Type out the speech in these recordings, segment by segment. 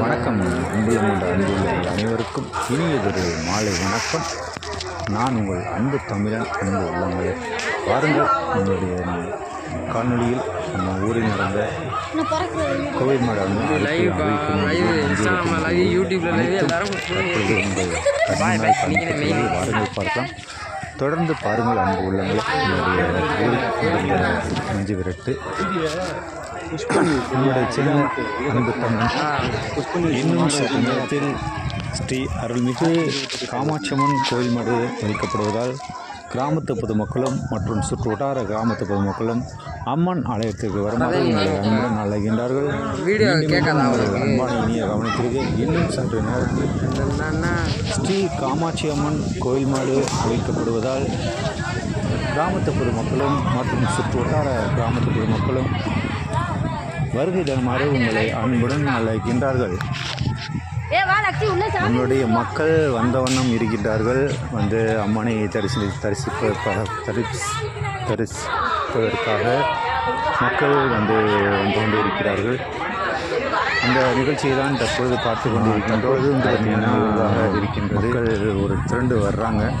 வணக்கம். அன்புள்ள அன்புள்ள அனைவருக்கும் இனியதொரு மாலை வணக்கம். நான் உங்கள் அன்பு தமிழன் அன்பு உள்ளங்களே. பாருங்கள் நம்முடைய காணொளியில் நம்ம ஊரில் நடந்த கோவில் மாடு வந்து லைவ் லைவ் இன்ஸ்டாகிராம் லைவ் யூடியூப்ல லைவ் எல்லாரும் தற்பொழுது உங்கள் கண்முன்னால் காண்பிக்கப்பட்டதை வாருங்கள் பார்க்கலாம். தொடர்ந்து பாருங்கள் அன்பு உள்ளங்களே. என்னுடைய ஊருக்கு நெஞ்சு விரட்டு என்னுடைய சேனல் அன்பு தமிழ் இன்னும் சற்று நேரத்தில் ஸ்ரீ அருள்மிகு காமாட்சியம்மன் கோயில் மடு வைக்கப்படுவதால் கிராமத்து பொதுமக்களும் மற்றும் சுற்று வட்டார கிராமத்து பொதுமக்களும் அம்மன் ஆலயத்திற்கு வருமாறு அன்புடன் அவருக்கு? அன்பான இனிய கவனத்திற்கு இன்னும் சற்று நேரத்தில் ஸ்ரீ காமாட்சி அம்மன் கோயில் மாடு வைக்கப்படுவதால் கிராமத்து பொதுமக்களும் மற்றும் சுற்று வட்டார கிராமத்து பொதுமக்களும் வருகை தருமாறு உங்களை அன்புடன் அழைக்கின்றார்கள். ஏ வா லட்சி உள்ள சாமி நம்மளுடைய மக்கள் வந்த வண்ணம் இருக்கின்றார்கள். வந்து அம்மனை தரிசி தரிசிப்ப ப- தரிஸ் தரிசிப்பதற்காக மக்கள் வந்து வந்து கொண்டு இருக்கிறார்கள் அந்த நிகழ்ச்சியை தான் தற்போது பார்த்து கொண்டிருக்கின்றோம் வந்து பார்த்தீங்கன்னா இருக்கின்றது மக்கள் ஒரு திரண்டு வர்றாங்க.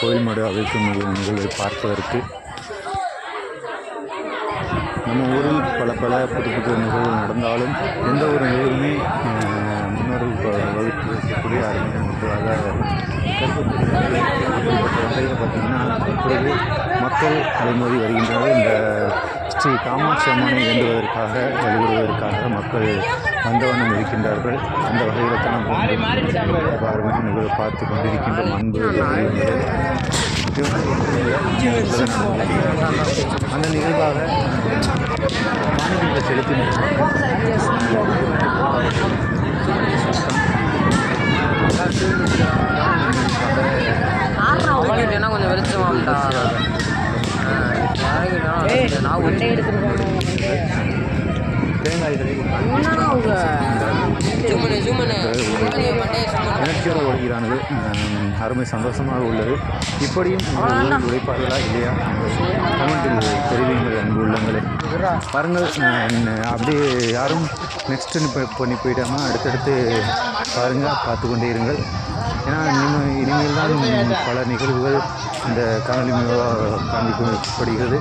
கோயில் மடு அவிழ்க்கும் நிகழ்- நிகழ்வை பார்ப்பதற்கு. நம்ம ஊரில் பல பல புது புது நிகழ்வுகள் நடந்தாலும் எந்த ஒரு நிகழ்வுமே முன்னோர்கள் வ- வகுத்து வைக்கக்கூடிய அருமையான அப்படிப்பட்ட வகையில் பார்த்திங்கன்னா இப்பொழுது மக்கள் அலைமோதி வருகின்றனர். இந்த ஸ்ரீ காமாட்சி அம்மனை வேண்டுவதற்காக வழிபடுவதற்காக மக்கள் வந்தவண்ணம் இருக்கின்றார்கள். அந்த வகையில் தான் நம்ம அருமையான நிகழ்வு பார்த்து கொண்டிருக்கின்ற அன்பு உள்ளங்களே. அந்த நிகழ்வாக மாணவிகளை செலுத்தினோம் அவங்கிட்டனா கொஞ்சம் வெளிச்சமாக நான் ஒன்றே ஓடுகிறானது. உம், அருமை சந்தோஷமாக உள்ளது. இப்படியும் உழைப்பார்களா இல்லையா? கமெண்டில் தெரிவிங்கள் அன்பு உள்ளங்களே. பாருங்கள் அப்படியே யாரும் நெக்ஸ்ட் பண்ணி போயிட்டாமல் அடுத்தடுத்து பாருங்கள் பார்த்து கொண்டே இருங்கள். ஏன்னா இனிமே இனிமேல் தான் பல நிகழ்வுகள் இந்த காணொலி மூலமாக காண்பிக்கப்படுகிறது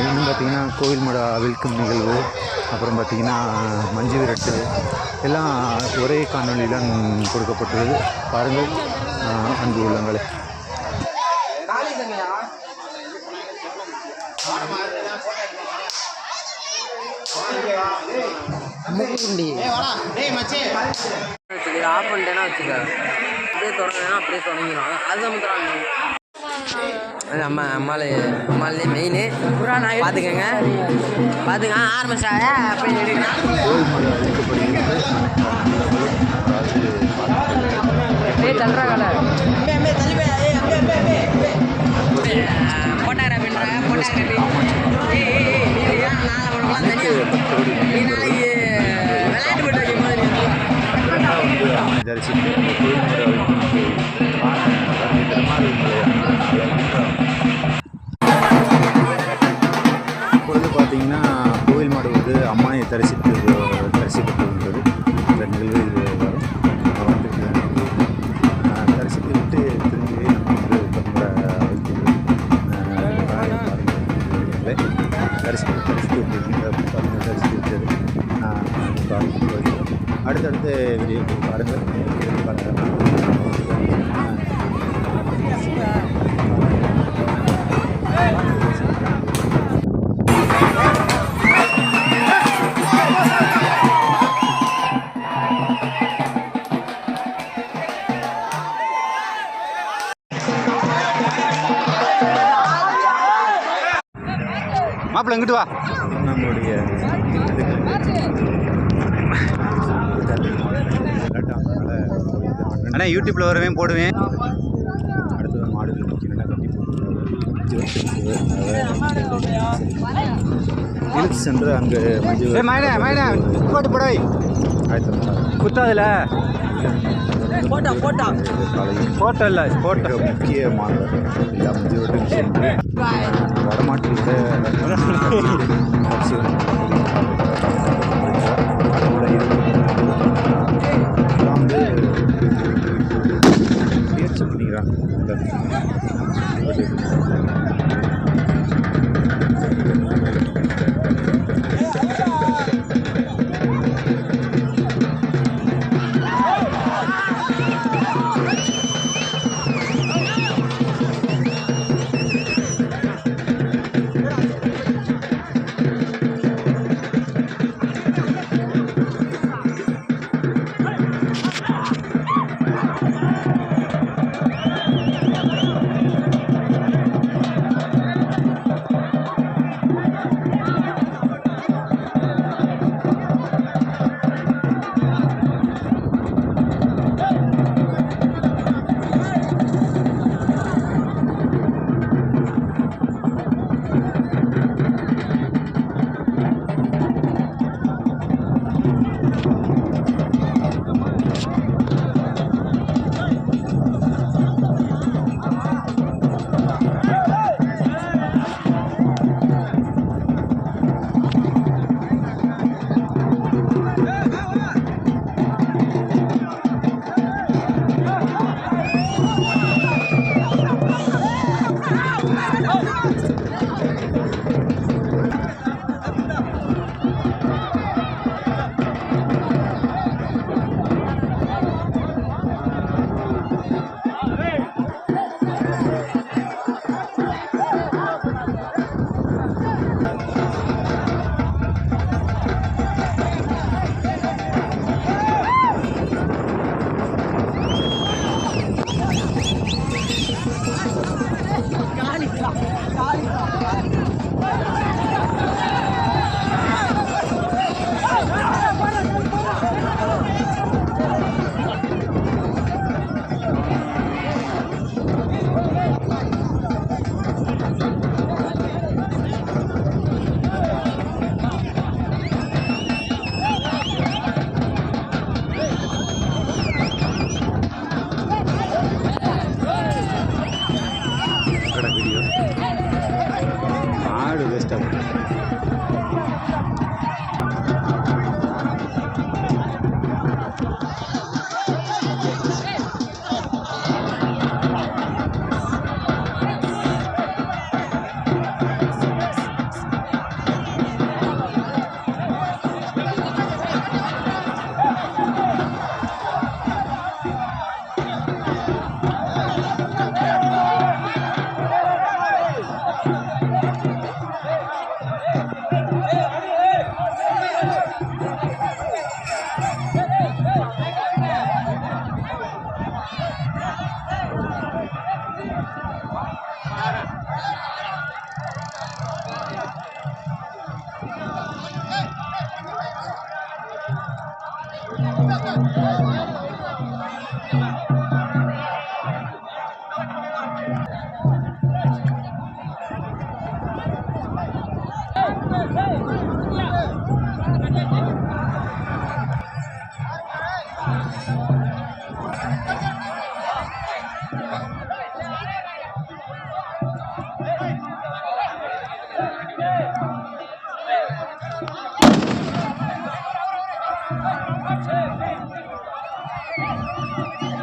இன்னும் பார்த்திங்கன்னா கோவில் மட அவிழ்க்கும் நிகழ்வு அப்புறம் பார்த்திங்கன்னா மஞ்சு விரட்டு எல்லாம் ஒரே காணொளி தான் கொடுக்கப்பட்டுள்ளது பாருங்கள் அன்பு உள்ளங்களே. முக்குண்டி ஆஃப் பண்ணிட்டேன்னா வச்சுக்க. அப்படியே தொடங்கினா அப்படியே தொடங்கிடும். அது நம்ம அது அம்மா அம்மாலே அம்மாலே மெயின் பார்த்துக்கங்க பார்த்துக்க ஆரம்பிச்சாங்க அப்படியே தள்ளுறா கடை போட்டாரா அனைத்து பக்தர்களும் விளையாட்டு போட்டு தரிசித்து இங்கிட்டு வா. நம்மளுடைய அண்ணா யூடியூப்பில் வரவேன் போடுவேன். அடுத்தது நிற்கிறேன்னா இழுத்து சென்று அங்கே போட்டு போடாய் குத்தாதுல. போட்டா போட்டா. போட்டோ. இல்லை போட்டோ 对我觉 சென்று வடமாட்டில்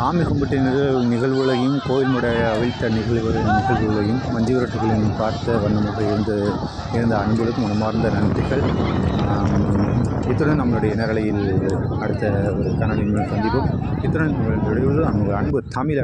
சாமி கும்பிட்டு நிகழ் நிகழ்வுகளையும் கோயில் முடைய அவிழ்த்த நிகழ்வுகளின் நிகழ்வுகளையும் மஞ்சு விரட்டுகளையும் பார்த்த வண்ணமாக இருந்து இருந்த அன்புகளுக்கு மனமார்ந்த நன்றிகள். இத்துடன் நம்மளுடைய நேரலையில் அடுத்த ஒரு கனடின் சந்திப்போம். இத்துடன் உங்களுடைய அன்பு தமிழர்.